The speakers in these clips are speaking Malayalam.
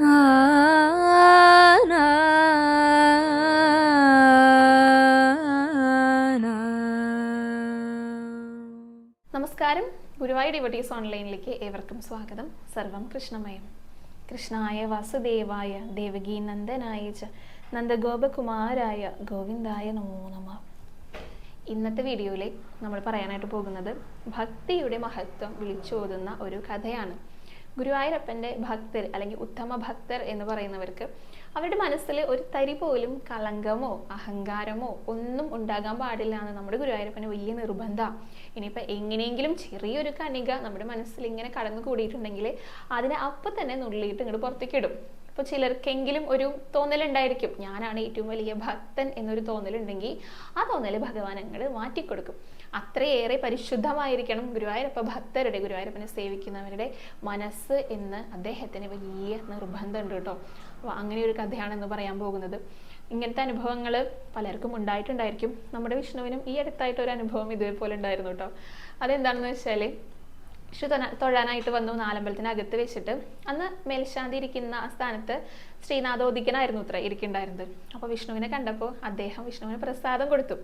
നമസ്കാരം. ഗുരുവായൂർ ഡിവട്ടീസ് ഓൺലൈനിലേക്ക് ഏവർക്കും സ്വാഗതം. സർവം കൃഷ്ണമയം. കൃഷ്ണായ വാസുദേവായ ദേവകീ നന്ദനായ നന്ദഗോപകുമാരായ ഗോവിന്ദായ നമോ നമ. ഇന്നത്തെ വീഡിയോയിൽ നമ്മൾ പറയാനായിട്ട് പോകുന്നത് ഭക്തിയുടെ മഹത്വം വിളിച്ചോതുന്ന ഒരു കഥയാണ്. ഗുരുവായൂരപ്പന്റെ ഭക്തർ അല്ലെങ്കിൽ ഉത്തമ ഭക്തർ എന്ന് പറയുന്നവർക്ക് അവരുടെ മനസ്സിൽ ഒരു തരി പോലും കളങ്കമോ അഹങ്കാരമോ ഒന്നും ഉണ്ടാകാൻ പാടില്ല എന്ന് നമ്മുടെ ഗുരുവായൂരപ്പന് വലിയ നിർബന്ധമാണ് ഇനിയിപ്പോൾ എങ്ങനെയെങ്കിലും ചെറിയൊരു കണിക നമ്മുടെ മനസ്സിൽ ഇങ്ങനെ കടന്നു കൂടിയിട്ടുണ്ടെങ്കിൽ അതിനെ അപ്പം തന്നെ നുള്ളിയിട്ട് ഇങ്ങോട്ട് പുറത്തേക്ക് ഇടും. ഇപ്പോൾ ചിലർക്കെങ്കിലും ഒരു തോന്നലുണ്ടായിരിക്കും ഞാനാണ് ഏറ്റവും വലിയ ഭക്തൻ എന്നൊരു തോന്നലുണ്ടെങ്കിൽ ആ തോന്നൽ ഭഗവാൻ അങ്ങോട്ട് മാറ്റിക്കൊടുക്കും. അത്രയേറെ പരിശുദ്ധമായിരിക്കണം ഗുരുവായൂരപ്പ ഭക്തരുടെ ഗുരുവായൂരപ്പനെ സേവിക്കുന്നവരുടെ മനസ്സ് എന്ന് അദ്ദേഹത്തിന് വലിയ നിർബന്ധമുണ്ട് കേട്ടോ. അപ്പോൾ അങ്ങനെ ഒരു കഥയാണെന്ന് പറയാൻ പോകുന്നത്. ഇങ്ങനത്തെ അനുഭവങ്ങൾ പലർക്കും ഉണ്ടായിട്ടുണ്ടായിരിക്കും. നമ്മുടെ വിഷ്ണുവിനും ഈ അടുത്തായിട്ട് ഒരു അനുഭവം ഇതേപോലെ ഉണ്ടായിരുന്നു കേട്ടോ. അതെന്താണെന്ന് വെച്ചാൽ വിഷു തൊഴ- തൊഴാനായിട്ട് വന്നു നാലമ്പലത്തിനകത്ത് വെച്ചിട്ട്. അന്ന് മേൽശാന്തി ഇരിക്കുന്ന ആ സ്ഥാനത്ത് ശ്രീനാഥോദിക്കനായിരുന്നു ഇത്ര ഇരിക്കുന്നുണ്ടായിരുന്നത് അപ്പോൾ വിഷ്ണുവിനെ കണ്ടപ്പോൾ അദ്ദേഹം വിഷ്ണുവിന് പ്രസാദം കൊടുത്തു.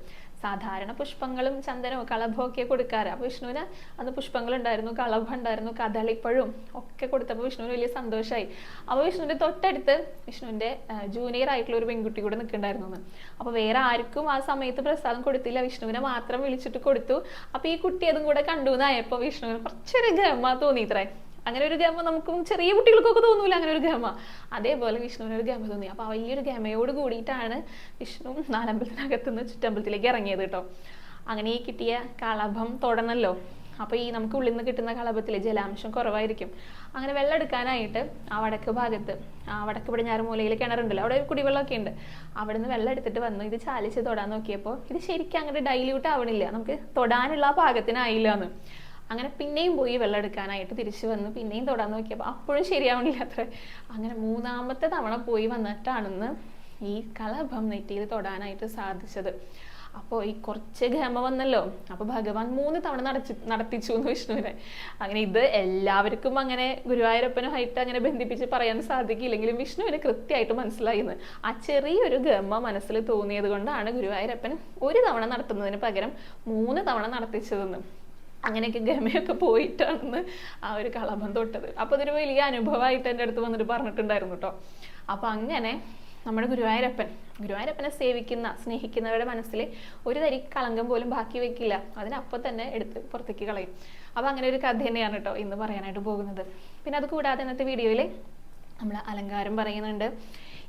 സാധാരണ പുഷ്പങ്ങളും ചന്ദനവും കളഭവും ഒക്കെ കൊടുക്കാറ്. അപ്പോൾ വിഷ്ണുവിന് അന്ന് പുഷ്പങ്ങളുണ്ടായിരുന്നു കളഭം ഉണ്ടായിരുന്നു കദളിപ്പഴവും ഒക്കെ കൊടുത്തപ്പോൾ വിഷ്ണുവിന് വലിയ സന്തോഷമായി അപ്പോൾ വിഷ്ണുവിന്റെ തൊട്ടടുത്ത് വിഷ്ണുവിന്റെ ജൂനിയർ ആയിട്ടുള്ള ഒരു പെൺകുട്ടി കൂടെ നിൽക്കുന്നുണ്ടായിരുന്നു അപ്പോൾ വേറെ ആർക്കും ആ സമയത്ത് പ്രസാദം കൊടുത്തില്ല. വിഷ്ണുവിനെ മാത്രം വിളിച്ചിട്ട് കൊടുത്തു. അപ്പോൾ ഈ കുട്ടി അതും കൂടെ കണ്ടു. എന്നായപ്പോൾ വിഷ്ണുവിന് കുറച്ചൊരു ഗമ തോന്നി ഇത്രേ. അങ്ങനെ ഒരു ഗമ നമുക്കും ചെറിയ കുട്ടികൾക്കൊക്കെ തോന്നൂല അങ്ങനെ ഒരു ഗമ. അതേപോലെ വിഷ്ണുവിന് ഒരു ഗമ തോന്നി. അപ്പോൾ വലിയൊരു ഗമയോട് കൂടിയിട്ടാണ് വിഷ്ണു നാലമ്പലത്തിനകത്ത് നിന്ന് ചുറ്റമ്പലത്തിലേക്ക് ഇറങ്ങിയത് കേട്ടോ. അങ്ങനെ ഈ കിട്ടിയ കളഭം തൊടണല്ലോ. അപ്പോൾ ഈ നമുക്ക് ഉള്ളിൽ നിന്ന് കിട്ടുന്ന കളഭത്തിലെ ജലാംശം കുറവായിരിക്കും. അങ്ങനെ വെള്ളം എടുക്കാനായിട്ട് ആ വടക്ക് ഭാഗത്ത് ആ വടക്ക് പടിഞ്ഞാറ് മൂലയിൽ കിണറുണ്ടല്ലോ. അവിടെ ഒരു കുടിവെള്ളമൊക്കെ ഉണ്ട്. അവിടെ നിന്ന് വെള്ളം എടുത്തിട്ട് വന്നു. ഇത് ചാലിച്ച് തൊടാൻ നോക്കിയപ്പോൾ ഇത് ശരിക്കും അങ്ങനെ ഡൈല്യൂട്ട് ആവണില്ല. നമുക്ക് തൊടാനുള്ള ആ പാകത്തിനായില്ല എന്ന്. അങ്ങനെ പിന്നെയും പോയി വെള്ളം എടുക്കാനായിട്ട് തിരിച്ചു വന്ന് പിന്നെയും തൊടാൻ നോക്കിയപ്പോൾ അപ്പോഴും ശരിയാവണില്ല അത്ര. അങ്ങനെ മൂന്നാമത്തെ തവണ പോയി വന്നിട്ടാണെന്ന് ഈ കളഭം നെറ്റിയിൽ തൊടാനായിട്ട് സാധിച്ചത്. അപ്പോൾ ഈ കുറച്ച് ഗമ വന്നല്ലോ. അപ്പോൾ ഭഗവാൻ മൂന്ന് തവണ നടത്തി നടത്തിച്ചു എന്ന് വിഷ്ണുവിനെ. അങ്ങനെ ഇത് എല്ലാവർക്കും അങ്ങനെ ഗുരുവായൂരപ്പനുമായിട്ട് അങ്ങനെ ബന്ധിപ്പിച്ച് പറയാൻ സാധിക്കില്ലെങ്കിലും വിഷ്ണുവിന് കൃത്യമായിട്ട് മനസ്സിലായിന്ന് ആ ചെറിയൊരു ഗമ മനസ്സിൽ തോന്നിയത് കൊണ്ടാണ് ഗുരുവായൂരപ്പൻ ഒരു തവണ നടത്തുന്നതിന് പകരം മൂന്ന് തവണ നടത്തിച്ചതെന്ന്. അങ്ങനെയൊക്കെ ഗമയൊക്കെ പോയിട്ടാണെന്ന് ആ ഒരു കളഭം തൊട്ടത്. അപ്പോൾ ഇതൊരു വലിയ അനുഭവമായിട്ട് എന്റെ അടുത്ത് വന്നിട്ട് പറഞ്ഞിട്ടുണ്ടായിരുന്നു കേട്ടോ അപ്പോൾ അങ്ങനെ നമ്മുടെ ഗുരുവായൂരപ്പൻ ഗുരുവായൂരപ്പനെ സേവിക്കുന്ന സ്നേഹിക്കുന്നവരുടെ മനസ്സിൽ ഒരു തരി കളങ്കം പോലും ബാക്കി വെക്കില്ല. അതിനപ്പം തന്നെ എടുത്ത് പുറത്തേക്ക് കളയും. അപ്പോൾ അങ്ങനെ ഒരു കഥ തന്നെയാണ് കേട്ടോ ഇന്ന് പറയാനായിട്ട് പോകുന്നത്. പിന്നെ അത് കൂടാതെ ഇന്നത്തെ വീഡിയോയിൽ നമ്മൾ അലങ്കാരം പറയുന്നുണ്ട്.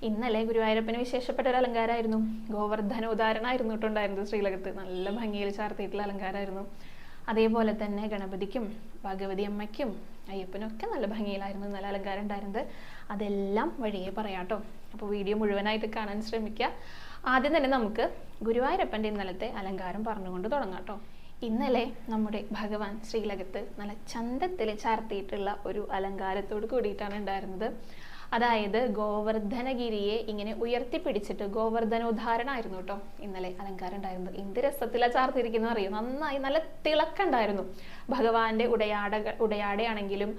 ഇന്നലെ ഗുരുവായൂരപ്പന് വിശേഷപ്പെട്ട ഒരു അലങ്കാരമായിരുന്നു ഗോവർദ്ധനോദാരണമായിരുന്നു കേട്ടുണ്ടായിരുന്നത് ശ്രീലകത്ത്. നല്ല ഭംഗിയിൽ ചാർത്തിയിട്ടുള്ള അലങ്കാരമായിരുന്നു അതേപോലെ തന്നെ ഗണപതിക്കും ഭഗവതി അമ്മയ്ക്കും അയ്യപ്പനൊക്കെ നല്ല ഭംഗിയിലായിരുന്നു നല്ല അലങ്കാരം ഉണ്ടായിരുന്നത്. അതെല്ലാം വഴിയെ പറയാട്ടോ. അപ്പോൾ വീഡിയോ മുഴുവനായിട്ട് കാണാൻ ശ്രമിക്കുക. ആദ്യം തന്നെ നമുക്ക് ഗുരുവായൂരപ്പന്റെ ഇന്നലത്തെ അലങ്കാരം പറഞ്ഞുകൊണ്ട് തുടങ്ങാം കേട്ടോ ഇന്നലെ നമ്മുടെ ഭഗവാൻ ശ്രീലകത്ത് നല്ല ചന്തത്തിൽ ചാർത്തിയിട്ടുള്ള ഒരു അലങ്കാരത്തോട് കൂടിയിട്ടാണ് ഉണ്ടായിരുന്നത്. അതായത് ഗോവർദ്ധനഗിരിയെ ഇങ്ങനെ ഉയർത്തിപ്പിടിച്ചിട്ട് ഗോവർദ്ധനോദ്ധാരണമായിരുന്നു കേട്ടോ ഇന്നലെ അലങ്കാരം ഉണ്ടായിരുന്നത് എന്ത് രസത്തിലാ ചാർത്തിരിക്കുന്നത് അറിയോ? നന്നായി നല്ല തിളക്കുണ്ടായിരുന്നു. ഭഗവാന്റെ ഉടയാട ഉടയാടയാണെങ്കിലും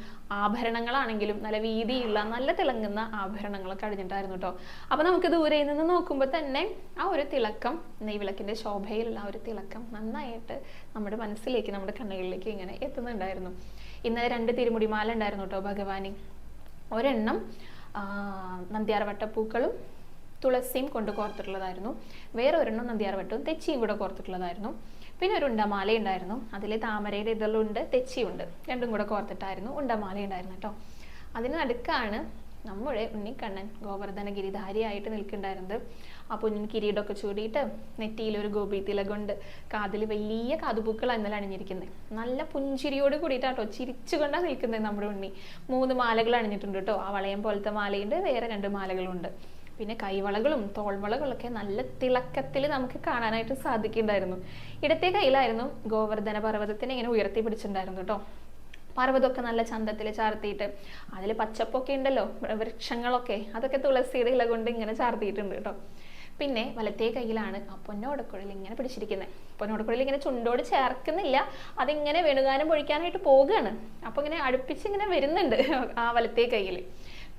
ആഭരണങ്ങളാണെങ്കിലും നല്ല വീതിയുള്ള നല്ല തിളങ്ങുന്ന ആഭരണങ്ങളൊക്കെ അടിഞ്ഞിട്ടായിരുന്നു കേട്ടോ അപ്പൊ നമുക്ക് ദൂരെ നിന്ന് നോക്കുമ്പോൾ തന്നെ ആ ഒരു തിളക്കം നെയ്വിളക്കിന്റെ ശോഭയിലുള്ള ആ ഒരു തിളക്കം നന്നായിട്ട് നമ്മുടെ മനസ്സിലേക്ക് നമ്മുടെ കണ്ണുകളിലേക്ക് ഇങ്ങനെ എത്തുന്നുണ്ടായിരുന്നു. ഇന്നലെ രണ്ട് തിരുമുടിമാല ഉണ്ടായിരുന്നു കേട്ടോ ഭഗവാന്. ഒരെണ്ണം നന്ദ്യാർവട്ടപ്പൂക്കളും തുളസിയും കൊണ്ട് കോർത്തിട്ടുള്ളതായിരുന്നു. വേറെ ഒരെണ്ണം നന്ദ്യാർവട്ടവും തെച്ചിയും കൂടെ കോർത്തിട്ടുള്ളതായിരുന്നു. പിന്നെ ഒരു ഉണ്ടമാല ഉണ്ടായിരുന്നു. അതിൽ താമരയുടെ ഇതളുണ്ട് തെച്ചിയുണ്ട്. രണ്ടും കൂടെ കോർത്തിട്ടായിരുന്നു ഉണ്ടമാല ഉണ്ടായിരുന്നു കേട്ടോ അതിന് നടുക്കാണ് നമ്മുടെ ഉണ്ണിക്കണ്ണൻ ഗോവർദ്ധന ഗിരിധാരിയായിട്ട് നിൽക്കുന്നുണ്ടായിരുന്നത്. ആ പൊന്നിൻ കിരീടമൊക്കെ ചൂടിയിട്ട് നെറ്റിയിൽ ഒരു ഗോപി തിലകൊണ്ട് കാതിൽ വലിയ കാതുപൂക്കളാണ് ഇന്നലെ അണിഞ്ഞിരിക്കുന്നത് നല്ല പുഞ്ചിരിയോട് കൂടിയിട്ടാട്ടോ ചിരിച്ചുകൊണ്ടാണ് നിൽക്കുന്നത് നമ്മുടെ ഉണ്ണി. മൂന്ന് മാലകൾ അണിഞ്ഞിട്ടുണ്ട് കേട്ടോ ആ വളയം പോലത്തെ മാലയുണ്ട് വേറെ രണ്ട് മാലകളുണ്ട്. പിന്നെ കൈവളകളും തോൾവളകളൊക്കെ നല്ല തിളക്കത്തിൽ നമുക്ക് കാണാനായിട്ട് സാധിക്കുന്നുണ്ടായിരുന്നു. ഇടത്തെ കയ്യിലായിരുന്നു ഗോവർദ്ധന പർവതത്തിനെ ഇങ്ങനെ ഉയർത്തി പിടിച്ചിട്ടുണ്ടായിരുന്നു കേട്ടോ പർവതമൊക്കെ നല്ല ചന്തത്തിൽ ചാർത്തിയിട്ട്. അതിൽ പച്ചപ്പൊക്കെ ഉണ്ടല്ലോ വൃക്ഷങ്ങളൊക്കെ. അതൊക്കെ തുളസിയുടെ ഇല കൊണ്ട് ഇങ്ങനെ ചാർത്തിയിട്ടുണ്ട് കേട്ടോ പിന്നെ വലത്തേ കയ്യിലാണ് ആ പൊന്നോടക്കുഴൽ ഇങ്ങനെ പിടിച്ചിരിക്കുന്നത്. പൊന്നോടക്കുഴൽ ഇങ്ങനെ ചുണ്ടോട് ചേർക്കുന്നില്ല. അതിങ്ങനെ വേണുകാനും പൊഴിക്കാനായിട്ട് പോവുകയാണ്. അപ്പോൾ ഇങ്ങനെ അടുപ്പിച്ച് ഇങ്ങനെ വരുന്നുണ്ട് ആ വലത്തേ കയ്യിൽ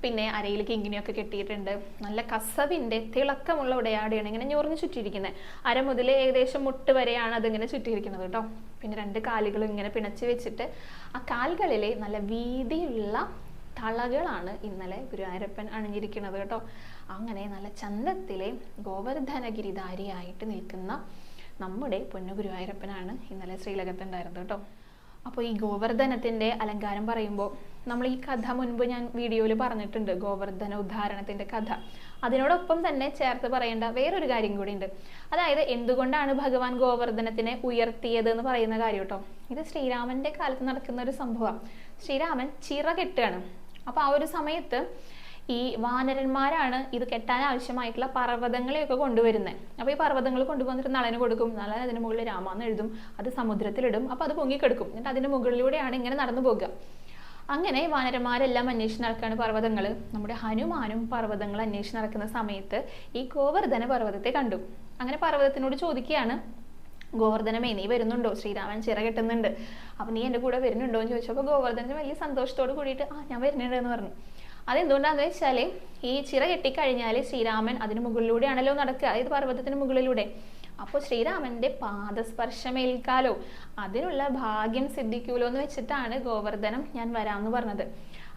പിന്നെ അരയിലേക്ക് ഇങ്ങനെയൊക്കെ കെട്ടിയിട്ടുണ്ട്. നല്ല കസവിന്റെ തിളക്കമുള്ള ഉടയാടിയാണ് ഇങ്ങനെ ഞൊറിഞ്ഞ് ചുറ്റിയിരിക്കുന്നത്. അര മുതൽ ഏകദേശം മുട്ട് വരെയാണ് അതിങ്ങനെ ചുറ്റിയിരിക്കുന്നത് കേട്ടോ. പിന്നെ രണ്ട് കാലുകളും ഇങ്ങനെ പിണച്ച് വെച്ചിട്ട് ആ കാലുകളിൽ നല്ല വീതിയുള്ള തളകളാണ് ഇന്നലെ ഗുരുവായൂരപ്പൻ അണിഞ്ഞിരിക്കുന്നത് കേട്ടോ. അങ്ങനെ നല്ല ചന്തത്തിലെ ഗോവർദ്ധനഗിരിധാരിയായിട്ട് നിൽക്കുന്ന നമ്മുടെ പൊന്നു ഗുരുവായൂരപ്പനാണ് ഇന്നലെ ശ്രീലകത്തുണ്ടായിരുന്നത് കേട്ടോ. അപ്പോൾ ഈ ഗോവർദ്ധനത്തിന്റെ അലങ്കാരം പറയുമ്പോൾ നമ്മൾ ഈ കഥ മുൻപ് ഞാൻ വീഡിയോയിൽ പറഞ്ഞിട്ടുണ്ട് ഗോവർദ്ധന ഉദ്ധാരണത്തിന്റെ കഥ. അതിനോടൊപ്പം തന്നെ ചേർത്ത് പറയേണ്ട വേറൊരു കാര്യം കൂടി ഉണ്ട് അതായത് എന്തുകൊണ്ടാണ് ഭഗവാൻ ഗോവർദ്ധനത്തിനെ ഉയർത്തിയത് എന്ന് പറയുന്ന കാര്യം കേട്ടോ. ഇത് ശ്രീരാമന്റെ കാലത്ത് നടക്കുന്ന ഒരു സംഭവം ശ്രീരാമൻ ചിറ കെട്ടുകയാണ് അപ്പോൾ ആ ഒരു സമയത്ത് ഈ വാനരന്മാരാണ് ഇത് കെട്ടാൻ ആവശ്യമായിട്ടുള്ള പർവതങ്ങളെയൊക്കെ കൊണ്ടുവരുന്നത് അപ്പോൾ ഈ പർവതങ്ങൾ കൊണ്ടുവന്നിട്ട് നളന് കൊടുക്കും. നളൻ അതിന് മുകളിൽ രാമാന്ന് എഴുതും. അത് സമുദ്രത്തിലിടും. അപ്പോൾ അത് പൊങ്ങിക്കെടുക്കും. എന്നിട്ട് അതിന്റെ മുകളിലൂടെയാണ് ഇങ്ങനെ നടന്നു പോകുക അങ്ങനെ വാനരന്മാരെല്ലാം അന്വേഷിച്ച് നടക്കുകയാണ് പർവതങ്ങൾ നമ്മുടെ ഹനുമാനും പർവതങ്ങൾ അന്വേഷിച്ച് നടക്കുന്ന സമയത്ത് ഈ ഗോവർദ്ധന പർവതത്തെ കണ്ടു. അങ്ങനെ പർവതത്തിനോട് ചോദിക്കുകയാണ് ഗോവർദ്ധനമേ നീ വരുന്നുണ്ടോ? ശ്രീരാമൻ ചിറ കെട്ടുന്നുണ്ട്. അപ്പം നീ എന്റെ കൂടെ വരുന്നുണ്ടോ എന്ന് ചോദിച്ചപ്പോൾ ഗോവർദ്ധനന് വലിയ സന്തോഷത്തോട് കൂടിയിട്ട് ആ ഞാൻ വരുന്നുണ്ട് എന്ന് പറഞ്ഞു. അതെന്തുകൊണ്ടാന്ന് വെച്ചാൽ ഈ ചിറ കെട്ടിക്കഴിഞ്ഞാൽ ശ്രീരാമൻ അതിന് മുകളിലൂടെയാണല്ലോ നടക്കുക അതായത് പർവതത്തിന് മുകളിലൂടെ? അപ്പോൾ ശ്രീരാമന്റെ പാദസ്പർശമേൽക്കാലോ അതിനുള്ള ഭാഗ്യം സിദ്ധിക്കൂലോ എന്ന് വെച്ചിട്ടാണ് ഗോവർദ്ധനം ഞാൻ വരാമെന്ന് പറഞ്ഞത്.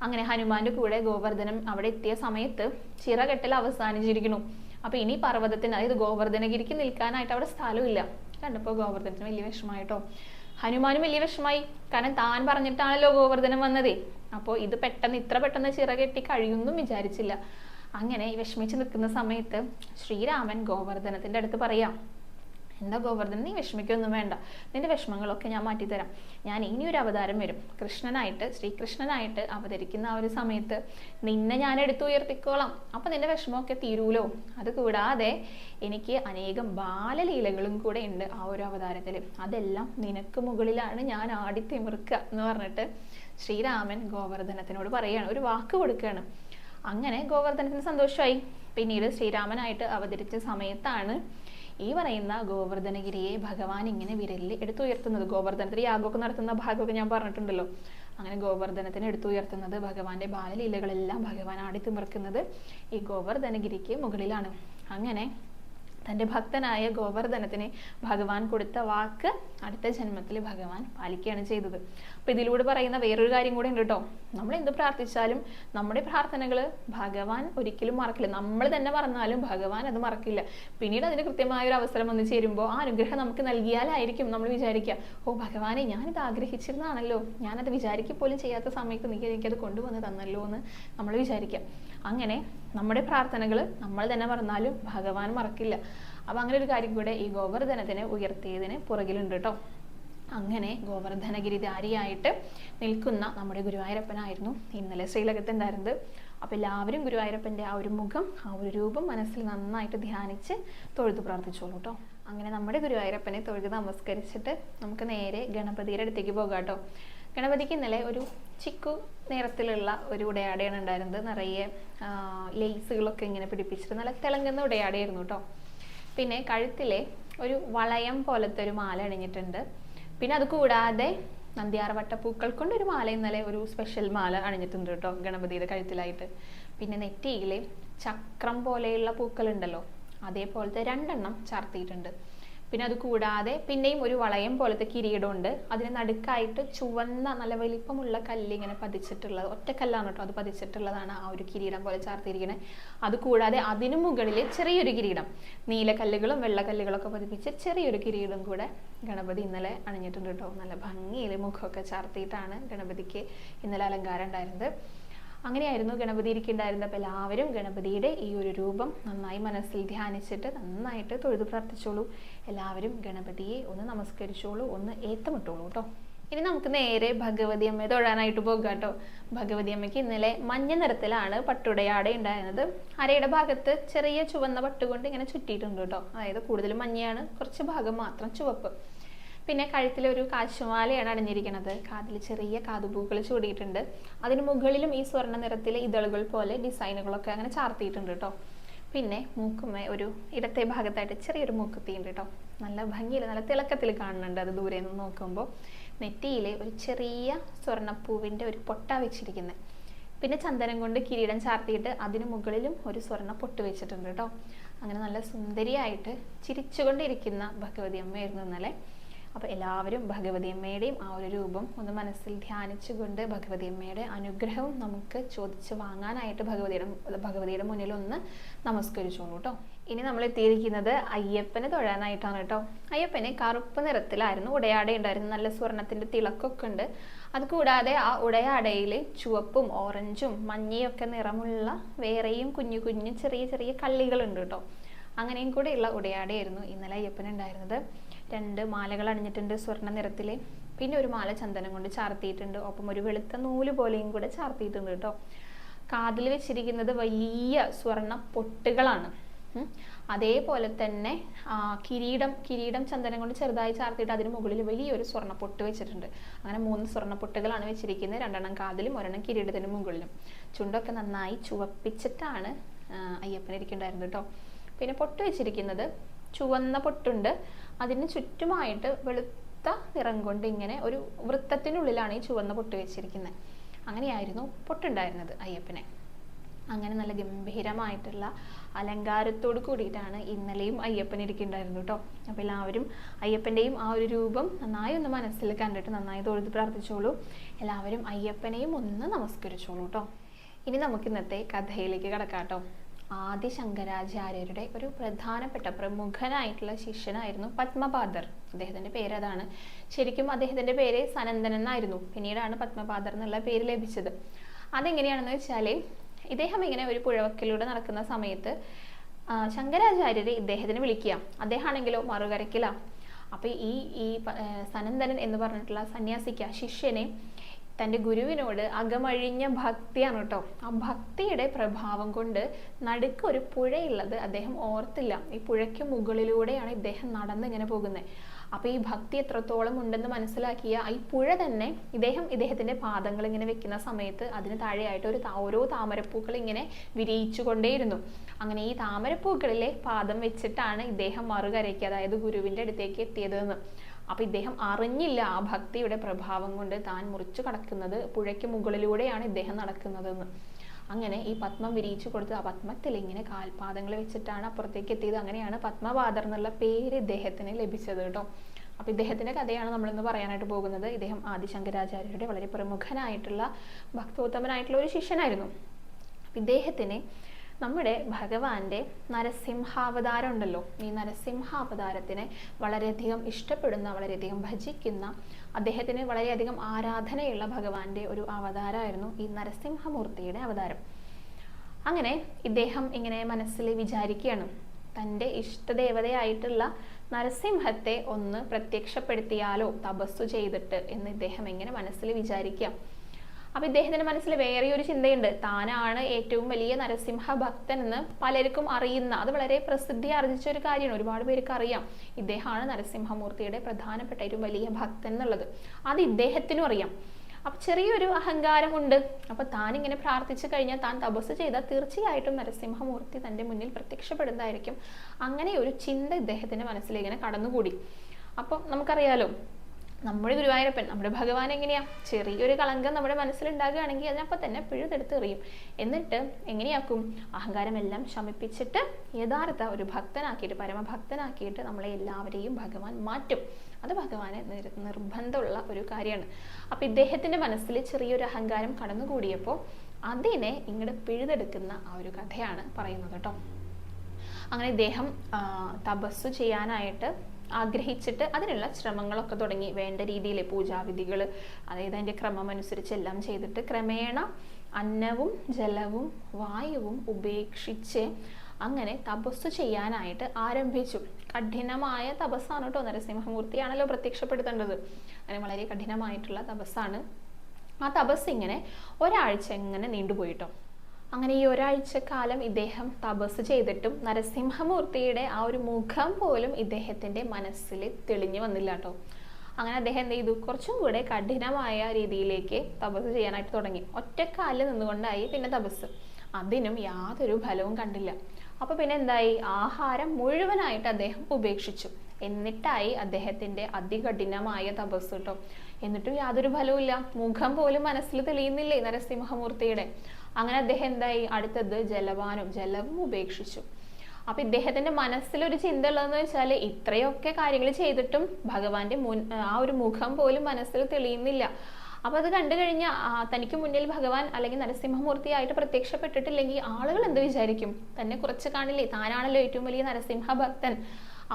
അങ്ങനെ ഹനുമാന്റെ കൂടെ ഗോവർദ്ധനം അവിടെ എത്തിയ സമയത്ത് ചിറ കെട്ടൽ അവസാനിച്ചിരിക്കുന്നു. അപ്പൊ ഇനി പർവതത്തിന് അതായത് ഗോവർദ്ധനഗിരിക്ക് നിൽക്കാനായിട്ട് അവിടെ സ്ഥലമില്ല. കണ്ടപ്പോൾ ഗോവർദ്ധനത്തിന് വലിയ വിഷമായിട്ടോ ഹനുമാനും വലിയ വിഷമായി കാരണം താൻ പറഞ്ഞിട്ടാണല്ലോ ഗോവർദ്ധനം വന്നതേ. അപ്പോൾ ഇത് പെട്ടെന്ന് ഇത്ര പെട്ടെന്ന് ചിറകെട്ടി കഴിയുമെന്നും വിചാരിച്ചില്ല. അങ്ങനെ വിഷമിച്ച് നിൽക്കുന്ന സമയത്ത് ശ്രീരാമൻ ഗോവർദ്ധനത്തിന്റെ അടുത്ത് പറയാം എന്താ ഗോവർദ്ധൻ നീ വിഷമിക്കൊന്നും വേണ്ട. നിന്റെ വിഷമങ്ങളൊക്കെ ഞാൻ മാറ്റിത്തരാം. ഞാൻ ഇനിയൊരു അവതാരം വരും. കൃഷ്ണനായിട്ട് ശ്രീകൃഷ്ണനായിട്ട് അവതരിക്കുന്ന ആ ഒരു സമയത്ത് നിന്നെ ഞാൻ എടുത്തു ഉയർത്തിക്കോളാം. അപ്പം നിന്റെ വിഷമമൊക്കെ തീരൂലോ? അത് കൂടാതെ എനിക്ക് അനേകം ബാലലീലകളും കൂടെ ഉണ്ട് ആ ഒരു അവതാരത്തിൽ അതെല്ലാം നിനക്ക് മുകളിലാണ് ഞാൻ ആടി തിമിർക്കുക എന്ന് പറഞ്ഞിട്ട് ശ്രീരാമൻ ഗോവർദ്ധനത്തിനോട് പറയുകയാണ് ഒരു വാക്ക് കൊടുക്കുകയാണ്. അങ്ങനെ ഗോവർദ്ധനത്തിന് സന്തോഷമായി. പിന്നീട് ശ്രീരാമനായിട്ട് അവതരിച്ച സമയത്താണ് ഈ പറയുന്ന ഗോവർദ്ധനഗിരിയെ ഭഗവാൻ ഇങ്ങനെ വിരലിൽ എടുത്തുയർത്തുന്നത്. ഗോവർദ്ധനത്തിന് യാഗമൊക്കെ നടത്തുന്ന ഭാഗമൊക്കെ ഞാൻ പറഞ്ഞിട്ടുണ്ടല്ലോ. അങ്ങനെ ഗോവർദ്ധനത്തിന് എടുത്തുയർത്തുന്നത് ഭഗവാന്റെ ബാലലീലകളെല്ലാം ഭഗവാൻ ആടി തിമിർക്കുന്നത് ഈ ഗോവർദ്ധനഗിരിക്ക് മുകളിലാണ്. അങ്ങനെ തന്റെ ഭക്തനായ ഗോവർദ്ധനത്തിന് ഭഗവാൻ കൊടുത്ത വാക്ക് അടുത്ത ജന്മത്തിൽ ഭഗവാൻ പാലിക്കുകയാണ് ചെയ്തത്. അപ്പോൾ ഇതിലൂടെ പറയുന്ന വേറൊരു കാര്യം കൂടെ ഉണ്ട് കേട്ടോ. നമ്മൾ എന്ത് പ്രാർത്ഥിച്ചാലും നമ്മുടെ പ്രാർത്ഥനകൾ ഭഗവാൻ ഒരിക്കലും മറക്കില്ല. നമ്മൾ തന്നെ പറഞ്ഞാലും ഭഗവാൻ അത് മറക്കില്ല. പിന്നീട് അതിന് കൃത്യമായ ഒരു അവസരം വന്നു ചേരുമ്പോൾ ആ അനുഗ്രഹം നമുക്ക് നൽകിയാലായിരിക്കും നമ്മൾ വിചാരിക്കുക. ഓ ഭഗവാനെ ഞാനിത് ആഗ്രഹിച്ചിരുന്നതാണല്ലോ. ഞാനത് വിചാരിക്കുക പോലും ചെയ്യാത്ത സമയത്ത് നീ എനിക്കത് കൊണ്ടുവന്ന് തന്നല്ലോ എന്ന് നമ്മൾ വിചാരിക്കുക. അങ്ങനെ നമ്മുടെ പ്രാർത്ഥനകൾ നമ്മൾ തന്നെ മറന്നാലും ഭഗവാൻ മറക്കില്ല. അപ്പം അങ്ങനെ ഒരു കാര്യം കൂടെ ഈ ഗോവർദ്ധനത്തിനെ ഉയർത്തിയതിന് പുറകിലുണ്ട് കേട്ടോ അങ്ങനെ ഗോവർദ്ധനഗിരിധാരിയായിട്ട് നിൽക്കുന്ന നമ്മുടെ ഗുരുവായൂരപ്പനായിരുന്നു. ഇന്നലെ ശ്രീലകത്ത് ഉണ്ടായിരുന്നത്. അപ്പോൾ എല്ലാവരും ഗുരുവായൂരപ്പന്റെ ആ ഒരു മുഖം ആ ഒരു രൂപം മനസ്സിൽ നന്നായിട്ട് ധ്യാനിച്ച് തൊഴുതു പ്രാർത്ഥിച്ചോളൂ കേട്ടോ അങ്ങനെ നമ്മുടെ ഗുരുവായൂരപ്പനെ തൊഴുത് നമസ്കരിച്ചിട്ട് നമുക്ക് നേരെ ഗണപതിയുടെ അടുത്തേക്ക് പോകാം കേട്ടോ ഗണപതിക്ക് ഇന്നലെ ഒരു ചിക്കു നിറത്തിലുള്ള ഒരു ഉടയാടയാണ് ഉണ്ടായിരുന്നത്. നിറയെ ലേസുകളൊക്കെ ഇങ്ങനെ പിടിപ്പിച്ചിട്ട് നല്ല തിളങ്ങുന്ന ഉടയാടയായിരുന്നു കേട്ടോ പിന്നെ കഴുത്തിലെ ഒരു വളയം പോലത്തെ ഒരു മാല അണിഞ്ഞിട്ടുണ്ട്. പിന്നെ അത് കൂടാതെ നന്ദിയാർ വട്ടപ്പൂക്കൾ കൊണ്ട് ഒരു മാല ഇന്നലെ ഒരു സ്പെഷ്യൽ മാല അണിഞ്ഞിട്ടുണ്ട് കേട്ടോ ഗണപതിയുടെ കഴുത്തിലായിട്ട്. പിന്നെ നെറ്റിയിലെ ചക്രം പോലെയുള്ള പൂക്കളുണ്ടല്ലോ അതേപോലത്തെ രണ്ടെണ്ണം ചാർത്തിയിട്ടുണ്ട്. പിന്നെ അത് കൂടാതെ പിന്നെയും ഒരു വളയം പോലത്തെ കിരീടമുണ്ട്. അതിന് നടുക്കായിട്ട് ചുവന്ന നല്ല വലിപ്പമുള്ള കല്ല് ഇങ്ങനെ പതിച്ചിട്ടുള്ളത്. ഒറ്റക്കല്ലാണ് കേട്ടോ അത് പതിച്ചിട്ടുള്ളതാണ് ആ ഒരു കിരീടം പോലെ ചാർത്തിയിരിക്കുന്നത് അത് കൂടാതെ അതിനു മുകളിൽ ചെറിയൊരു കിരീടം. നീലക്കല്ലുകളും വെള്ളക്കല്ലുകളൊക്കെ പതിപ്പിച്ച് ചെറിയൊരു കിരീടം കൂടെ ഗണപതി ഇന്നലെ അണിഞ്ഞിട്ടുണ്ട് കേട്ടോ. നല്ല ഭംഗിയിൽ മുഖമൊക്കെ ചാർത്തിയിട്ടാണ് ഗണപതിക്ക് ഇന്നലെ അലങ്കാരം ഉണ്ടായിരുന്നത്. അങ്ങനെയായിരുന്നു ഗണപതി ഇരിക്കുന്നുണ്ടായിരുന്നത് അപ്പോൾ എല്ലാവരും ഗണപതിയുടെ ഈ ഒരു രൂപം നന്നായി മനസ്സിൽ ധ്യാനിച്ചിട്ട് നന്നായിട്ട് തൊഴുതു പ്രാർത്ഥിച്ചോളൂ. എല്ലാവരും ഗണപതിയെ ഒന്ന് നമസ്കരിച്ചോളൂ ഒന്ന് ഏത്തമിട്ടോളൂ കേട്ടോ ഇനി നമുക്ക് നേരെ ഭഗവതി അമ്മയെ തൊഴാനായിട്ട് പോകാം കേട്ടോ ഭഗവതി അമ്മയ്ക്ക് ഇന്നലെ മഞ്ഞ നിറത്തിലാണ് പട്ടുടയാട ഉണ്ടായിരുന്നത്. അരയുടെ ഭാഗത്ത് ചെറിയ ചുവന്ന പട്ടുകൊണ്ട് ഇങ്ങനെ ചുറ്റിയിട്ടുണ്ട് കേട്ടോ അതായത് കൂടുതലും മഞ്ഞയാണ് കുറച്ച് ഭാഗം മാത്രം ചുവപ്പ്. പിന്നെ കഴുത്തിൽ ഒരു കാശുമാലയാണ് അണിഞ്ഞിരിക്കുന്നത്. കാതിൽ ചെറിയ കാതുപൂക്കൾ ചൂടിയിട്ടുണ്ട്. അതിന് മുകളിലും ഈ സ്വർണ നിറത്തിലെ ഇതളുകൾ പോലെ ഡിസൈനുകളൊക്കെ അങ്ങനെ ചാർത്തിയിട്ടുണ്ട് കേട്ടോ പിന്നെ മൂക്കുമേ ഒരു ഇടത്തെ ഭാഗത്തായിട്ട് ചെറിയൊരു മൂക്കുത്തി ഉണ്ട് കേട്ടോ നല്ല ഭംഗിയിൽ നല്ല തിളക്കത്തിൽ കാണുന്നുണ്ട് അത് ദൂരെ നിന്ന് നോക്കുമ്പോൾ നെറ്റിയിലെ ഒരു ചെറിയ സ്വർണപ്പൂവിന്റെ ഒരു പൊട്ട വെച്ചിരിക്കുന്നത് പിന്നെ ചന്ദനം കൊണ്ട് കിരീടം ചാർത്തിയിട്ട് അതിന് മുകളിലും ഒരു സ്വർണ പൊട്ട് വെച്ചിട്ടുണ്ട് കേട്ടോ അങ്ങനെ നല്ല സുന്ദരിയായിട്ട് ചിരിച്ചുകൊണ്ടിരിക്കുന്ന ഭഗവതി അമ്മയായിരുന്നു ഇന്നലെ. അപ്പോൾ എല്ലാവരും ഭഗവതി അമ്മയുടെയും ആ ഒരു രൂപം ഒന്ന് മനസ്സിൽ ധ്യാനിച്ചുകൊണ്ട് ഭഗവതി അമ്മയുടെ അനുഗ്രഹവും നമുക്ക് ചോദിച്ച് വാങ്ങാനായിട്ട് ഭഗവതിയുടെ ഭഗവതിയുടെ മുന്നിൽ ഒന്ന് നമസ്കരിച്ചോളൂ കേട്ടോ ഇനി നമ്മൾ എത്തിയിരിക്കുന്നത് അയ്യപ്പനെ തൊഴാനായിട്ടാണ് കേട്ടോ അയ്യപ്പനെ കറുപ്പ് നിറത്തിലായിരുന്നു ഉടയാട ഉണ്ടായിരുന്നു നല്ല സ്വർണത്തിന്റെ തിളക്കൊക്കെ ഉണ്ട്. അതുകൂടാതെ ആ ഉടയാടയിൽ ചുവപ്പും ഓറഞ്ചും മഞ്ഞയൊക്കെ നിറമുള്ള വേറെയും കുഞ്ഞു കുഞ്ഞു ചെറിയ ചെറിയ കള്ളികളുണ്ട് കേട്ടോ അങ്ങനെയും കൂടെയുള്ള ഉടയാടയായിരുന്നു ഇന്നലെ അയ്യപ്പൻ ഉണ്ടായിരുന്നത്. രണ്ട് മാലകൾ അണിഞ്ഞിട്ടുണ്ട് സ്വർണ നിറത്തിൽ പിന്നെ ഒരു മാല ചന്ദനം കൊണ്ട് ചാർത്തിയിട്ടുണ്ട്. ഒപ്പം ഒരു വെളുത്ത നൂൽ പോലെയും കൂടെ ചാർത്തിയിട്ടുണ്ട് കേട്ടോ കാതിൽ വെച്ചിരിക്കുന്നത് വലിയ സ്വർണ പൊട്ടുകളാണ്. അതേപോലെ തന്നെ കിരീടം കിരീടം ചന്ദനം കൊണ്ട് ചെറുതായി ചാർത്തിയിട്ട് അതിന് മുകളിൽ വലിയൊരു സ്വർണ പൊട്ട് വെച്ചിട്ടുണ്ട്. അങ്ങനെ മൂന്ന് സ്വർണ പൊട്ടുകളാണ് വെച്ചിരിക്കുന്നത്. രണ്ടെണ്ണം കാതിലും ഒരെണ്ണം കിരീടത്തിന് മുകളിലും. ചുണ്ടൊക്കെ നന്നായി ചുവപ്പിച്ചിട്ടാണ് ഇരിക്കുന്നുണ്ടായിരുന്നത് കേട്ടോ പിന്നെ പൊട്ട് വെച്ചിരിക്കുന്നത് ചുവന്ന പൊട്ടുണ്ട്. അതിന് ചുറ്റുമായിട്ട് വെളുത്ത നിറം കൊണ്ട് ഇങ്ങനെ ഒരു വൃത്തത്തിനുള്ളിലാണ് ഈ ചുവന്ന പൊട്ട് വെച്ചിരിക്കുന്നത്. അങ്ങനെയായിരുന്നു പൊട്ടുണ്ടായിരുന്നത് അയ്യപ്പനെ. അങ്ങനെ നല്ല ഗംഭീരമായിട്ടുള്ള അലങ്കാരത്തോട് കൂടിയിട്ടാണ് ഇന്നലെയും അയ്യപ്പൻ ഇരിക്കുന്നുണ്ടായിരുന്നു കേട്ടോ. അപ്പോൾ എല്ലാവരും അയ്യപ്പന്റെയും ആ ഒരു രൂപം നന്നായി ഒന്ന് മനസ്സിൽ കണ്ടിട്ട് നന്നായി തൊഴുത് പ്രാർത്ഥിച്ചോളൂ. എല്ലാവരും അയ്യപ്പനെയും ഒന്ന് നമസ്കരിച്ചോളൂ കേട്ടോ. ഇനി നമുക്ക് ഇന്നത്തെ കഥയിലേക്ക് കിടക്കാം കേട്ടോ. ആദി ശങ്കരാചാര്യരുടെ ഒരു പ്രധാനപ്പെട്ട പ്രമുഖനായിട്ടുള്ള ശിഷ്യനായിരുന്നു പത്മപാദർ. അദ്ദേഹത്തിന്റെ പേര് അതാണ് ശരിക്കും അദ്ദേഹത്തിന്റെ പേര് സനന്ദനൻ എന്നായിരുന്നു. പിന്നീടാണ് പത്മപാദർ എന്നുള്ള പേര് ലഭിച്ചത്. അതെങ്ങനെയാണെന്ന് വെച്ചാൽ ഇദ്ദേഹം ഇങ്ങനെ ഒരു പുഴവക്കിലൂടെ നടക്കുന്ന സമയത്ത് ശങ്കരാചാര്യരെ ഇദ്ദേഹത്തിന് വിളിക്കുക. അദ്ദേഹമാണെങ്കിലോ മറുകരക്കില അപ്പൊ ഈ ഈ സനന്ദനൻ എന്ന് പറഞ്ഞിട്ടുള്ള സന്യാസിക്ക ശിഷ്യനെ തന്റെ ഗുരുവിനോട് അകമഴിഞ്ഞ ഭക്തിയാണ് കേട്ടോ. ആ ഭക്തിയുടെ പ്രഭാവം കൊണ്ട് നടുക്ക് ഒരു പുഴയുള്ളത് അദ്ദേഹം ഓർത്തില്ല. ഈ പുഴയ്ക്ക് മുകളിലൂടെയാണ് ഇദ്ദേഹം നടന്ന് ഇങ്ങനെ പോകുന്നത്. അപ്പൊ ഈ ഭക്തി എത്രത്തോളം ഉണ്ടെന്ന് മനസ്സിലാക്കിയ ഈ പുഴ തന്നെ ഇദ്ദേഹം ഇദ്ദേഹത്തിന്റെ പാദങ്ങൾ ഇങ്ങനെ വെക്കുന്ന സമയത്ത് അതിന് താഴെയായിട്ട് ഒരു ഓരോ താമരപ്പൂക്കൾ ഇങ്ങനെ വിരിയിച്ചു കൊണ്ടേയിരുന്നു. അങ്ങനെ ഈ താമരപ്പൂക്കളിലെ പാദം വെച്ചിട്ടാണ് ഇദ്ദേഹം മറുകരയ്ക്ക് അതായത് ഗുരുവിന്റെ അടുത്തേക്ക് എത്തിയതെന്ന്. അപ്പൊ ഇദ്ദേഹം അറിഞ്ഞില്ല ആ ഭക്തിയുടെ പ്രഭാവം കൊണ്ട് താൻ മുറിച്ചു കടക്കുന്നത് പുഴയ്ക്ക് മുകളിലൂടെയാണ് ഇദ്ദേഹം നടക്കുന്നതെന്ന്. അങ്ങനെ ഈ പത്മം വിരിയിച്ചു കൊടുത്ത് ആ പത്മത്തിൽ ഇങ്ങനെ കാൽപാദങ്ങൾ വെച്ചിട്ടാണ് അപ്പുറത്തേക്ക് എത്തിയത്. അങ്ങനെയാണ് പത്മപാദർ എന്നുള്ള പേര് ഇദ്ദേഹത്തിന് ലഭിച്ചത് കേട്ടോ. അപ്പൊ ഇദ്ദേഹത്തിന്റെ കഥയാണ് നമ്മളിന്ന് പറയാനായിട്ട് പോകുന്നത്. ഇദ്ദേഹം ആദിശങ്കരാചാര്യരുടെ വളരെ പ്രമുഖനായിട്ടുള്ള ഭക്തോത്തമനായിട്ടുള്ള ഒരു ശിഷ്യനായിരുന്നു. ഇദ്ദേഹത്തിന് നമ്മുടെ ഭഗവാന്റെ നരസിംഹാവതാരം ഉണ്ടല്ലോ ഈ നരസിംഹാവതാരത്തിനെ വളരെയധികം ഇഷ്ടപ്പെടുന്ന വളരെയധികം ഭജിക്കുന്ന അദ്ദേഹത്തിന് വളരെയധികം ആരാധനയുള്ള ഭഗവാന്റെ ഒരു അവതാരമായിരുന്നു ഈ നരസിംഹമൂർത്തിയുടെ അവതാരം. അങ്ങനെ ഇദ്ദേഹം ഇങ്ങനെ മനസ്സിൽ വിചാരിക്കുകയാണ് തന്റെ ഇഷ്ടദേവതയായിട്ടുള്ള നരസിംഹത്തെ ഒന്ന് പ്രത്യക്ഷപ്പെടുത്തിയാലോ തപസ്സു ചെയ്തിട്ട്? എന്ന് ഇദ്ദേഹം എങ്ങനെ മനസ്സിൽ വിചാരിക്കുക. അപ്പൊ ഇദ്ദേഹത്തിന്റെ മനസ്സിൽ വേറെ ഒരു ചിന്തയുണ്ട്. താനാണ് ഏറ്റവും വലിയ നരസിംഹ ഭക്തൻ എന്ന് പലർക്കും അറിയുന്ന അത് വളരെ പ്രസിദ്ധി ആർജിച്ച ഒരു കാര്യമാണ്. ഒരുപാട് പേർക്ക് അറിയാം. ഇദ്ദേഹമാണ് നരസിംഹമൂർത്തിയുടെ പ്രധാനപ്പെട്ട ഒരു വലിയ ഭക്തൻ എന്നുള്ളത്. അത് ഇദ്ദേഹത്തിനും അറിയാം. അപ്പൊ ചെറിയൊരു അഹങ്കാരമുണ്ട്. അപ്പൊ താൻ ഇങ്ങനെ പ്രാർത്ഥിച്ചു കഴിഞ്ഞാൽ താൻ തപസ് ചെയ്താൽ തീർച്ചയായിട്ടും നരസിംഹമൂർത്തി തന്റെ മുന്നിൽ പ്രത്യക്ഷപ്പെടുന്നതായിരിക്കും. അങ്ങനെ ഒരു ചിന്ത ഇദ്ദേഹത്തിന്റെ മനസ്സിലിങ്ങനെ കടന്നുകൂടി. അപ്പം നമുക്കറിയാലോ നമ്മുടെ ഗുരുവായൂരപ്പൻ നമ്മുടെ ഭഗവാൻ എങ്ങനെയാ? ചെറിയൊരു കളങ്കം നമ്മുടെ മനസ്സിൽ ഉണ്ടാകുകയാണെങ്കിൽ അതിനപ്പം തന്നെ പിഴുതെടുത്ത് എറിയും. എന്നിട്ട് എങ്ങനെയാക്കും? അഹങ്കാരമെല്ലാം ശമിപ്പിച്ചിട്ട് യഥാർത്ഥ ഒരു ഭക്തനാക്കിയിട്ട് പരമഭക്തനാക്കിയിട്ട് നമ്മളെ എല്ലാവരെയും ഭഗവാൻ മാറ്റും. അത് ഭഗവാന് നിർബന്ധമുള്ള ഒരു കാര്യമാണ്. അപ്പൊ ഇദ്ദേഹത്തിന്റെ മനസ്സിൽ ചെറിയൊരു അഹങ്കാരം കടന്നുകൂടിയപ്പോൾ അതിനെ ഇങ്ങോട്ട് പിഴുതെടുക്കുന്ന ആ ഒരു കഥയാണ് പറയുന്നത് കേട്ടോ. അങ്ങനെ ഇദ്ദേഹം തപസ്സു ചെയ്യാനായിട്ട് ആഗ്രഹിച്ചിട്ട് അതിനുള്ള ശ്രമങ്ങളൊക്കെ തുടങ്ങി. വേണ്ട രീതിയിൽ പൂജാവിധികൾ അതായത് അതിന്റെ ക്രമം അനുസരിച്ച് എല്ലാം ചെയ്തിട്ട് ക്രമേണ അന്നവും ജലവും വായുവും ഉപേക്ഷിച്ച് അങ്ങനെ തപസ്സു ചെയ്യാനായിട്ട് ആരംഭിച്ചു. കഠിനമായ തപസ്സാണ് കേട്ടോ നരസിംഹമൂർത്തിയാണല്ലോ പ്രത്യക്ഷപ്പെടുത്തേണ്ടത്. അങ്ങനെ വളരെ കഠിനമായിട്ടുള്ള തപസ്സാണ്. ആ തപസ് ഇങ്ങനെ ഒരാഴ്ച ഇങ്ങനെ നീണ്ടുപോയിട്ടോ. അങ്ങനെ ഈ ഒരാഴ്ച കാലം ഇദ്ദേഹം തപസ് ചെയ്തിട്ടും നരസിംഹമൂർത്തിയുടെ ആ ഒരു മുഖം പോലും ഇദ്ദേഹത്തിന്റെ മനസ്സിൽ തെളിഞ്ഞു വന്നില്ല കേട്ടോ അങ്ങനെ അദ്ദേഹം എന്ത് ചെയ്തു? കുറച്ചും കൂടെ കഠിനമായ രീതിയിലേക്ക് തപസ് ചെയ്യാനായിട്ട് തുടങ്ങി. ഒറ്റക്കാലിൽ നിന്നുകൊണ്ടായി പിന്നെ തപസ്. അതിനും യാതൊരു ഫലവും കണ്ടില്ല. അപ്പോൾ പിന്നെ എന്തായി? ആഹാരം മുഴുവനായിട്ട് അദ്ദേഹം ഉപേക്ഷിച്ചു. എന്നിട്ടായി അദ്ദേഹത്തിന്റെ അതികഠിനമായ തപസ് കേട്ടോ എന്നിട്ടും യാതൊരു ഫലവുമില്ല. മുഖം പോലും മനസ്സിൽ തെളിയുന്നില്ലേ നരസിംഹമൂർത്തിയുടെ? അങ്ങനെ അദ്ദേഹം എന്തായി? അടുത്തത് ജലപാനം ജലവും ഉപേക്ഷിച്ചു. അപ്പൊ ഇദ്ദേഹത്തിന്റെ മനസ്സിലൊരു ചിന്ത ഉള്ളതെന്ന് വെച്ചാൽ ഇത്രയൊക്കെ കാര്യങ്ങൾ ചെയ്തിട്ടും ഭഗവാന്റെ മുൻ ആ ഒരു മുഖം പോലും മനസ്സിൽ തെളിയുന്നില്ല. അപ്പൊ അത് കണ്ടു കഴിഞ്ഞാൽ തനിക്ക് മുന്നിൽ ഭഗവാൻ അല്ലെങ്കിൽ നരസിംഹമൂർത്തിയായിട്ട് പ്രത്യക്ഷപ്പെട്ടിട്ടില്ലെങ്കിൽ ആളുകൾ എന്ത് വിചാരിക്കും? തന്നെ കുറച്ച് കാണില്ലേ? താനാണല്ലോ ഏറ്റവും വലിയ നരസിംഹ ഭക്തൻ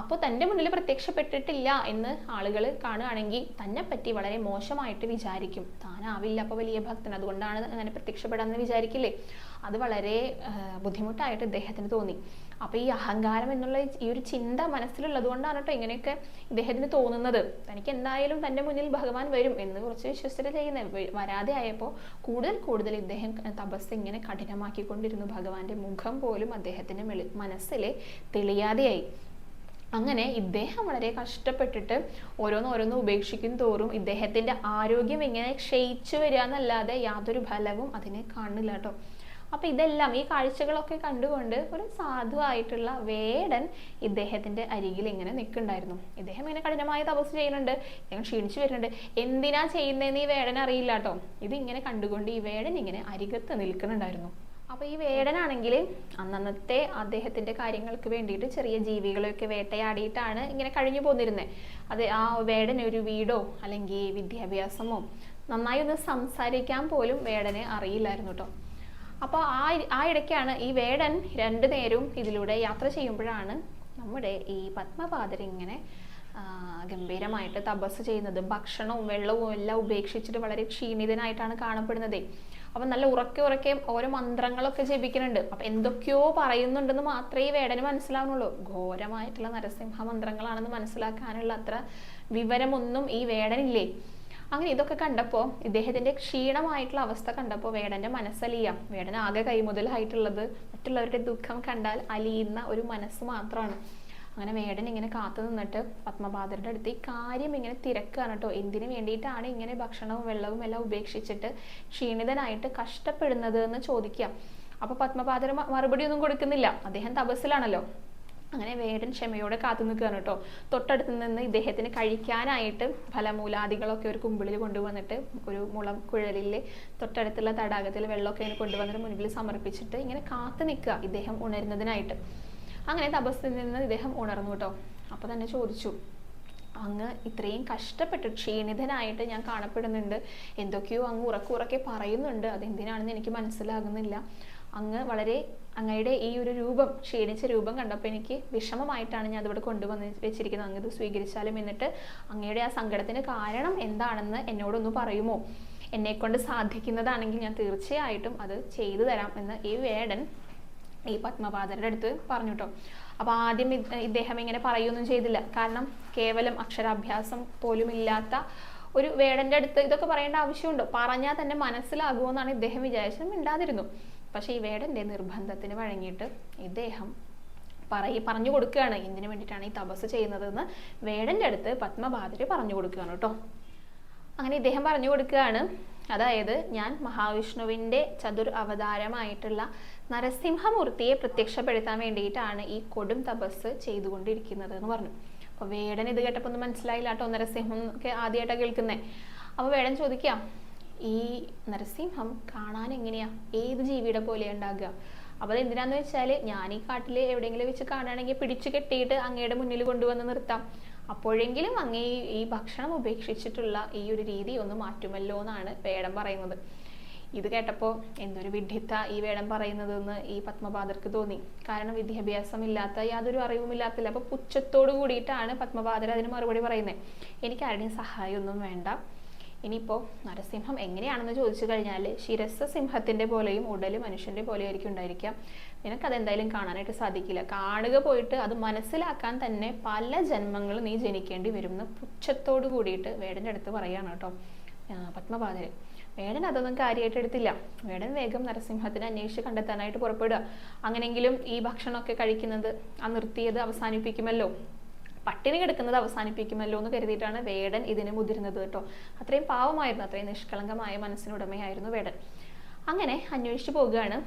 അപ്പോൾ തന്റെ മുന്നിൽ പ്രത്യക്ഷപ്പെട്ടിട്ടില്ല എന്ന് ആളുകൾ കാണുകയാണെങ്കിൽ തന്നെ പറ്റി വളരെ മോശമായിട്ട് വിചാരിക്കും. താനാവില്ല അപ്പോൾ വലിയ ഭക്തൻ. അതുകൊണ്ടാണ് അങ്ങനെ പ്രത്യക്ഷപ്പെടാമെന്ന് വിചാരിക്കില്ലേ? അത് വളരെ ബുദ്ധിമുട്ടായിട്ട് ഇദ്ദേഹത്തിന് തോന്നി. അപ്പോൾ ഈ അഹങ്കാരം എന്നുള്ള ഈ ഒരു ചിന്ത മനസ്സിലുള്ളത് കൊണ്ടാണ് കേട്ടോ ഇങ്ങനെയൊക്കെ ഇദ്ദേഹത്തിന് തോന്നുന്നത്. തനിക്ക് എന്തായാലും തന്റെ മുന്നിൽ ഭഗവാൻ വരും എന്ന് കുറച്ച് വിശ്വസിച്ചിട്ട് ചെയ്യുന്നത് വരാതെ ആയപ്പോൾ കൂടുതൽ കൂടുതൽ ഇദ്ദേഹം തപസ് ഇങ്ങനെ കഠിനമാക്കിക്കൊണ്ടിരുന്നു. ഭഗവാന്റെ മുഖം പോലും അദ്ദേഹത്തിന്റെ മനസ്സിലെ തെളിയാതെയായി. അങ്ങനെ ഇദ്ദേഹം വളരെ കഷ്ടപ്പെട്ടിട്ട് ഓരോന്ന് ഓരോന്ന് ഉപേക്ഷിക്കും തോറും ഇദ്ദേഹത്തിന്റെ ആരോഗ്യം ഇങ്ങനെ ക്ഷയിച്ചു വരിക എന്നല്ലാതെ യാതൊരു ഫലവും അതിനെ കാണുന്നില്ല കേട്ടോ അപ്പൊ ഇതെല്ലാം ഈ കാഴ്ചകളൊക്കെ കണ്ടുകൊണ്ട് ഒരു സാധുവായിട്ടുള്ള വേടൻ ഇദ്ദേഹത്തിന്റെ അരികിൽ ഇങ്ങനെ നിൽക്കുന്നുണ്ടായിരുന്നു. ഇദ്ദേഹം ഇങ്ങനെ കഠിനമായ തപസ് ചെയ്യുന്നുണ്ട്. ഇദ്ദേഹം ക്ഷീണിച്ചു വരുന്നുണ്ട്. എന്തിനാ ചെയ്യുന്നതെന്ന് ഈ വേടൻ അറിയില്ല കേട്ടോ ഇതിങ്ങനെ ഇങ്ങനെ കണ്ടുകൊണ്ട് ഈ വേടൻ ഇങ്ങനെ അരികത്ത് നിൽക്കുന്നുണ്ടായിരുന്നു. അപ്പൊ ഈ വേടനാണെങ്കിൽ അന്നന്നത്തെ അദ്ദേഹത്തിന്റെ കാര്യങ്ങൾക്ക് വേണ്ടിയിട്ട് ചെറിയ ജീവികളെയൊക്കെ വേട്ടയാടിയിട്ടാണ് ഇങ്ങനെ കഴിഞ്ഞു പോന്നിരുന്നത് അത് ആ വേടന് ഒരു വീടോ അല്ലെങ്കിൽ വിദ്യാഭ്യാസമോ നന്നായി ഒന്ന് സംസാരിക്കാൻ പോലും വേടനെ അറിയില്ലായിരുന്നു കേട്ടോ അപ്പോൾ ആ ആ ഇടയ്ക്കാണ് ഈ വേടൻ രണ്ടു നേരവും ഇതിലൂടെ യാത്ര ചെയ്യുമ്പോഴാണ് നമ്മുടെ ഈ പത്മപാതർ ഇങ്ങനെ ഗംഭീരമായിട്ട് തപസ് ചെയ്യുന്നത് ഭക്ഷണവും വെള്ളവും എല്ലാം ഉപേക്ഷിച്ചിട്ട് വളരെ ക്ഷീണിതനായിട്ടാണ് കാണപ്പെടുന്നത്. അപ്പം നല്ല ഉറക്കെ ഉറക്കെ ഓരോ മന്ത്രങ്ങളൊക്കെ ജപിക്കുന്നുണ്ട് അപ്പം എന്തൊക്കെയോ പറയുന്നുണ്ടെന്ന് മാത്രമേ വേടന് മനസ്സിലാവുന്നുള്ളൂ. ഘോരമായിട്ടുള്ള നരസിംഹ മന്ത്രങ്ങളാണെന്ന് മനസ്സിലാക്കാനുള്ള അത്ര വിവരമൊന്നും ഈ വേടനില്ലേ? അങ്ങനെ ഇതൊക്കെ കണ്ടപ്പോൾ ഇദ്ദേഹത്തിന്റെ ക്ഷീണമായിട്ടുള്ള അവസ്ഥ കണ്ടപ്പോൾ വേടന്റെ മനസ്സലിയാം. വേടൻ ആകെ കൈമുതലായിട്ടുള്ളത് മറ്റുള്ളവരുടെ ദുഃഖം കണ്ടാൽ അലിയുന്ന ഒരു മനസ്സ് മാത്രമാണ്. അങ്ങനെ വേടൻ ഇങ്ങനെ കാത്തു നിന്നിട്ട് പത്മപാദരുടെ അടുത്ത് ഈ കാര്യം ഇങ്ങനെ തിരക്കാണ് കേട്ടോ. എന്തിനു വേണ്ടിയിട്ടാണ് ഇങ്ങനെ ഭക്ഷണവും വെള്ളവും എല്ലാം ഉപേക്ഷിച്ചിട്ട് ക്ഷീണിതനായിട്ട് കഷ്ടപ്പെടുന്നത് എന്ന് ചോദിക്കുക അപ്പൊ പത്മപാദർ മറുപടി ഒന്നും കൊടുക്കുന്നില്ല. അദ്ദേഹം തപസ്സിലാണല്ലോ. അങ്ങനെ വേടൻ ക്ഷമയോടെ കാത്തു നിൽക്കുകയാണ് കേട്ടോ. തൊട്ടടുത്ത് നിന്ന് ഇദ്ദേഹത്തിന് കഴിക്കാനായിട്ട് ഫലമൂലാദികളൊക്കെ ഒരു കുമ്പിളിൽ കൊണ്ടുവന്നിട്ട് ഒരു മുളം കുഴലിൽ തൊട്ടടുത്തുള്ള തടാകത്തിൽ വെള്ളമൊക്കെ ഇങ്ങനെ കൊണ്ടുവന്നിട്ട് മുൻപിൽ സമർപ്പിച്ചിട്ട് ഇങ്ങനെ കാത്തു നിൽക്കുക ഇദ്ദേഹം ഉണരുന്നതിനായിട്ട്. അങ്ങനെ തപസ്സിൽ നിന്ന് ഇദ്ദേഹം ഉണർന്നു കേട്ടോ. അപ്പൊ തന്നെ ചോദിച്ചു അങ്ങ് ഇത്രയും കഷ്ടപ്പെട്ട് ക്ഷീണിതനായിട്ട് ഞാൻ കാണപ്പെടുന്നുണ്ട്. എന്തൊക്കെയോ അങ്ങ് ഉറക്കുറക്കെ പറയുന്നുണ്ട്. അതെന്തിനാണെന്ന് എനിക്ക് മനസ്സിലാകുന്നില്ല. അങ്ങ് വളരെ അങ്ങയുടെ ഈ ഒരു രൂപം ക്ഷീണിച്ച രൂപം കണ്ടപ്പോൾ എനിക്ക് വിഷമമായിട്ടാണ് ഞാൻ അതിവിടെ കൊണ്ടുവന്ന് വെച്ചിരിക്കുന്നത്. അങ്ങ് ഇത് സ്വീകരിച്ചാലും എന്നിട്ട് അങ്ങയുടെ ആ സങ്കടത്തിന് കാരണം എന്താണെന്ന് എന്നോടൊന്ന് പറയുമോ? എന്നെ കൊണ്ട് സാധിക്കുന്നതാണെങ്കിൽ ഞാൻ തീർച്ചയായിട്ടും അത് ചെയ്തു തരാം എന്ന് ഈ വേടൻ ഈ പത്മപാദരുടെ അടുത്ത് പറഞ്ഞു കേട്ടോ അപ്പൊ ആദ്യം ഇദ്ദേഹം ഇങ്ങനെ പറയുകയൊന്നും ചെയ്തില്ല. കാരണം കേവലം അക്ഷരാഭ്യാസം പോലും ഇല്ലാത്ത ഒരു വേടന്റെ അടുത്ത് ഇതൊക്കെ പറയേണ്ട ആവശ്യമുണ്ടോ? പറഞ്ഞാൽ തന്നെ മനസ്സിലാകുമോ എന്നാണ് ഇദ്ദേഹം വിചാരിച്ചത്. മിണ്ടാതിരുന്നു. പക്ഷെ ഈ വേടന്റെ നിർബന്ധത്തിന് വഴങ്ങിയിട്ട് ഇദ്ദേഹം പറയി പറഞ്ഞു കൊടുക്കുകയാണ്. എന്തിനു വേണ്ടിയിട്ടാണ് ഈ തപസ് ചെയ്യുന്നതെന്ന് വേടന്റെ അടുത്ത് പത്മപാദര് പറഞ്ഞു കൊടുക്കുകയാണ് കേട്ടോ. അങ്ങനെ ഇദ്ദേഹം പറഞ്ഞു കൊടുക്കുകയാണ്. അതായത് ഞാൻ മഹാവിഷ്ണുവിന്റെ ചതുർ അവതാരമായിട്ടുള്ള നരസിംഹമൂർത്തിയെ പ്രത്യക്ഷപ്പെടുത്താൻ വേണ്ടിയിട്ടാണ് ഈ കൊടും തപസ് ചെയ്തുകൊണ്ടിരിക്കുന്നത് എന്ന് പറഞ്ഞു. അപ്പോൾ വേടൻ ഇത് കേട്ടപ്പോൾ ഒന്നും മനസ്സിലായില്ല കേട്ടോ നരസിംഹം ഒക്കെ ആദ്യമായിട്ടാണ് കേൾക്കുന്നേ. അപ്പോൾ വേടൻ ചോദിക്കാം ഈ നരസിംഹം കാണാൻ എങ്ങനെയാ? ഏത് ജീവിയുടെ പോലെ ഉണ്ടാകുക? അപ്പോൾ എന്തിനാന്ന് വെച്ചാൽ ഞാൻ ഈ കാട്ടിൽ എവിടെയെങ്കിലും വെച്ച് കാണുകയാണെങ്കിൽ പിടിച്ചു കെട്ടിയിട്ട് അങ്ങയുടെ മുന്നിൽ കൊണ്ടുവന്ന് നിർത്താം. അപ്പോഴെങ്കിലും അങ്ങേ ഈ ഭക്ഷണം ഉപേക്ഷിച്ചിട്ടുള്ള ഈ ഒരു രീതി ഒന്ന് മാറ്റുമല്ലോ എന്നാണ് വേടം പറയുന്നത്. ഇത് കേട്ടപ്പോൾ എന്തൊരു വിഡ്ഢിത്ത ഈ വേടം പറയുന്നതെന്ന് ഈ പത്മപാദർക്ക് തോന്നി. കാരണം വിദ്യാഭ്യാസം ഇല്ലാത്ത യാതൊരു അറിവും ഇല്ലാത്തില്ല അപ്പോൾ പുച്ഛത്തോട് കൂടിയിട്ടാണ് പത്മപാദർ അതിന് മറുപടി പറയുന്നത് എനിക്ക് ആരുടെയും സഹായമൊന്നും വേണ്ട. ഇനിയിപ്പോൾ നരസിംഹം എങ്ങനെയാണെന്ന് ചോദിച്ചു കഴിഞ്ഞാൽ ശിരസ് സിംഹത്തിന്റെ പോലെയും ഉടൽ മനുഷ്യന്റെ പോലെയായിരിക്കും ഉണ്ടായിരിക്കാം. നിനക്കത് എന്തായാലും കാണാനായിട്ട് സാധിക്കില്ല. കാണുക പോയിട്ട് അത് മനസ്സിലാക്കാൻ തന്നെ പല ജന്മങ്ങൾ നീ ജനിക്കേണ്ടി വരും എന്ന് പുച്ഛത്തോട് കൂടിയിട്ട് വേടന്റെ അടുത്ത് പറയുകയാണ് കേട്ടോ ആ, പത്മപാദര്. വേടൻ അതൊന്നും കാര്യമായിട്ട് എടുത്തില്ല. വേടൻ വേഗം നരസിംഹത്തിനെ അന്വേഷിച്ച് കണ്ടെത്താനായിട്ട് പുറപ്പെടുക. അങ്ങനെങ്കിലും ഈ ഭക്ഷണമൊക്കെ കഴിക്കുന്നത് ആ നിർത്തിയത് അവസാനിപ്പിക്കുമല്ലോ. പട്ടിണി കിടക്കുന്നത് അവസാനിപ്പിക്കുമല്ലോ എന്ന് കരുതിയിട്ടാണ് വേടൻ ഇതിന് മുതിരുന്നത് കേട്ടോ. അത്രയും പാവമായിരുന്നു അത്രയും നിഷ്കളങ്കമായ മനസ്സിനുടമയായിരുന്നു വേടൻ. അങ്ങനെ അന്വേഷിച്ച് പോവുകയാണ്.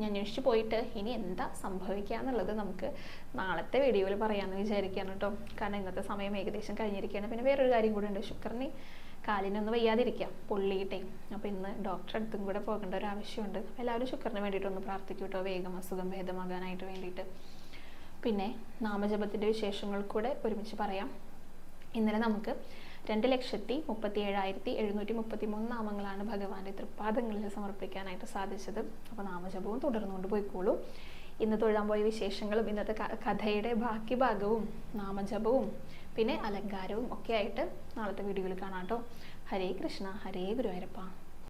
ഞാൻ അന്വേഷിച്ച് പോയിട്ട് ഇനി എന്താ സംഭവിക്കുക എന്നുള്ളത് നമുക്ക് നാളത്തെ വീഡിയോയിൽ പറയാമെന്ന് വിചാരിക്കുകയാണ് കേട്ടോ. കാരണം ഇന്നത്തെ സമയം ഏകദേശം കഴിഞ്ഞിരിക്കുകയാണ്. പിന്നെ വേറൊരു കാര്യം കൂടെ ഉണ്ട്. ശുക്രനെ കാലിനൊന്ന് വയ്യാതിരിക്കാം പൊള്ളിയിട്ടെ. അപ്പോൾ ഇന്ന് ഡോക്ടറെ അടുത്തും കൂടെ പോകേണ്ട ഒരു ആവശ്യമുണ്ട്. എല്ലാവരും ശുക്രന് വേണ്ടിയിട്ടൊന്ന് പ്രാർത്ഥിക്കൂട്ടോ വേഗം അസുഖം ഭേദമാകാനായിട്ട് വേണ്ടിയിട്ട്. പിന്നെ നാമജപത്തിന്റെ വിശേഷങ്ങൾ കൂടെ ഒരുമിച്ച് പറയാം. ഇന്നലെ നമുക്ക് രണ്ട് ലക്ഷത്തി മുപ്പത്തി ഏഴായിരത്തി എഴുന്നൂറ്റി മുപ്പത്തി മൂന്ന് നാമങ്ങളാണ് ഭഗവാന്റെ തൃപ്പാദങ്ങളിൽ സമർപ്പിക്കാനായിട്ട് സാധിച്ചത്. അപ്പോൾ നാമജപവും തുടർന്നുകൊണ്ട് പോയിക്കോളൂ. ഇന്ന് തൊഴാൻ പോയ വിശേഷങ്ങളും ഇന്നത്തെ കഥയുടെ ബാക്കി ഭാഗവും നാമജപവും പിന്നെ അലങ്കാരവും ഒക്കെ ആയിട്ട് നാളത്തെ വീഡിയോയിൽ കാണാം കേട്ടോ. ഹരേ കൃഷ്ണ ഹരേ ഗുരുവായൂരപ്പ.